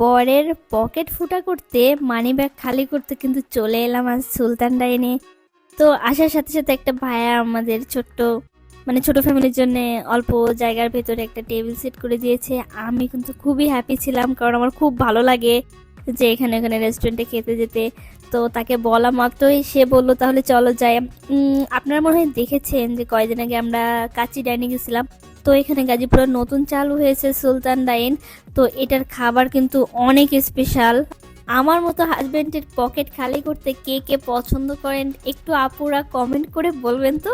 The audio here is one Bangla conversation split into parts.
বরের পকেট ফুটা করতে মানি ব্যাগ খালি করতে কিন্তু চলে এলাম আজ সুলতান ডাইনে তো আসার সাথে সাথে একটা ভায়া আমাদের ছোট্ট মানে ছোট ফ্যামিলির জন্য অল্প জায়গার ভেতরে একটা টেবিল সেট করে দিয়েছে। আমি কিন্তু খুবই হ্যাপি ছিলাম, কারণ আমার খুব ভালো লাগে। যে এখানে এখানে রেস্টুরেন্টে খেতে যেতে। তো তাকে বলা মাত্রই সে বলল, তাহলে চলো যাই। আপনারা মনে হয় দেখেছেন যে কয়দিন আগে আমরা কাচি ডাইনে গেছিলাম। তো এখানে গাজীপুরে নতুন চালু হয়েছে সুলতান ডাইন। তো এটার খাবার কিন্তু অনেক স্পেশাল আমার মতো হাজবেন্ডের পকেট খালি করতে কে কে পছন্দ করেন একটু আপুরা কমেন্ট করে বলবেন তো?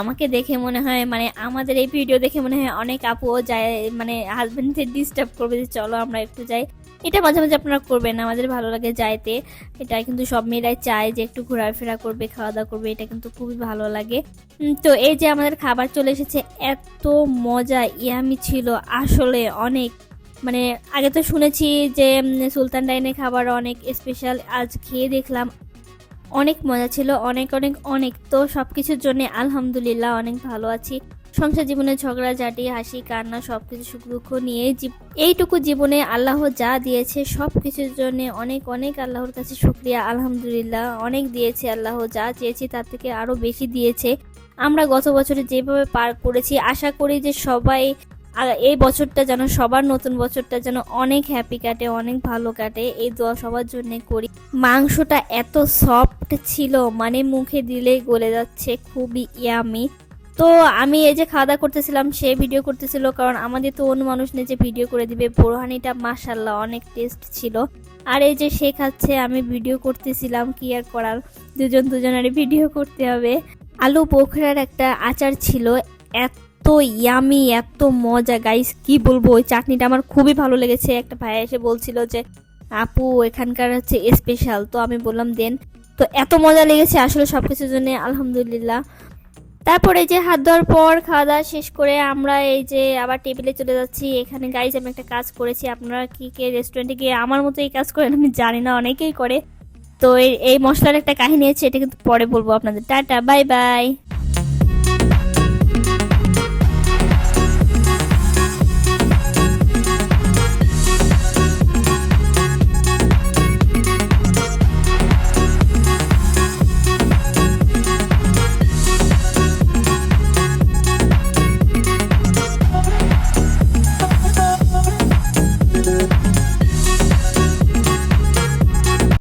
আমাকে দেখে মনে হয় মানে আমাদের এই ভিডিও দেখে মনে হয় অনেক আপুও যায় মানে হাজবেন্ডদের ডিস্টার্ব করবে যে চলো আমরা একটু যাই। এটা মাঝে মাঝে আপনারা করবেন আমাদের ভালো লাগে যাইতে। এটা কিন্তু সব মেয়েরাই চায় যে একটু ঘোরাফেরা করবে খাওয়া দাওয়া করবে, এটা কিন্তু খুবই ভালো লাগে। তো এই যে আমাদের খাবার চলে এসেছে, এত মজা, ইয়ামি ছিল আসলে অনেক। মানে আগে তো শুনেছি যে সুলতান ডাইনের খাবার অনেক স্পেশাল আজ খেয়ে দেখলাম অনেক মজা ছিল, অনেক অনেক অনেক। তো সব কিছুর জন্য আলহামদুলিল্লাহ অনেক ভালো আছি। সংসার জীবনে ঝগড়া, ঝাঁটি, হাসি, কান্না সব কিছু সুখ দুঃখ নিয়ে এইটুকু জীবনে আল্লাহ যা দিয়েছে সব কিছুর জন্য অনেক অনেক আল্লাহর কাছে শুক্রিয়া, আলহামদুলিল্লাহ। অনেক দিয়েছে আল্লাহ যা চেয়েছি তার থেকে আরও বেশি দিয়েছে। আমরা গত বছরে যেভাবে পার করেছি, আশা করি যে সবাই এই বছরটা যেন সবার নতুন বছরটা যেন অনেক হ্যাপি কাটে, অনেক ভালো কাটে। এই দোয়া সবার জন্য করি। মাংসটা এত সফট ছিল মানে মুখে দিলেই গলে যাচ্ছে, খুবই ইয়ামি তো আমি এই যে খাওয়া দাওয়া করতেছিলাম, সে ভিডিও করতেছিল, কারণ আমাদের তো অন্য মানুষ নেই যে ভিডিও করে দিবে, বোরহানিটা মাসাল্লাহ অনেক টেস্ট ছিল। আর এই যে সে খাচ্ছে, আমি ভিডিও করতেছিলাম, কি আর করার? দুজন দুজনের ভিডিও করতে হবে। আলু পোখরার একটা আচার ছিল, এত ইয়ামি এত মজা। গাইস কি বলব, ওই চাটনিটা আমার খুবই ভালো লেগেছে। একটা ভাই এসে বলছিল যে, আপু, এখানকার হচ্ছে স্পেশাল তো আমি বললাম, দেন। তো এত মজা লেগেছে আসলে সব কিছুর জন্য, আলহামদুলিল্লাহ। তারপরে এই যে হাত ধোয়ার পর খাওয়া দাওয়া শেষ করে আমরা এই যে আবার টেবিলে চলে যাচ্ছি। এখানে গাইজ আমি একটা কাজ করেছি। আপনারা কি কে রেস্টুরেন্টে গিয়ে আমার মতো এই কাজ করেন? আমি জানি না, অনেকেই করে। তো এই মশলার একটা কাহিনী আছে এটা কিন্তু পরে বলব আপনাদের। Tata bye bye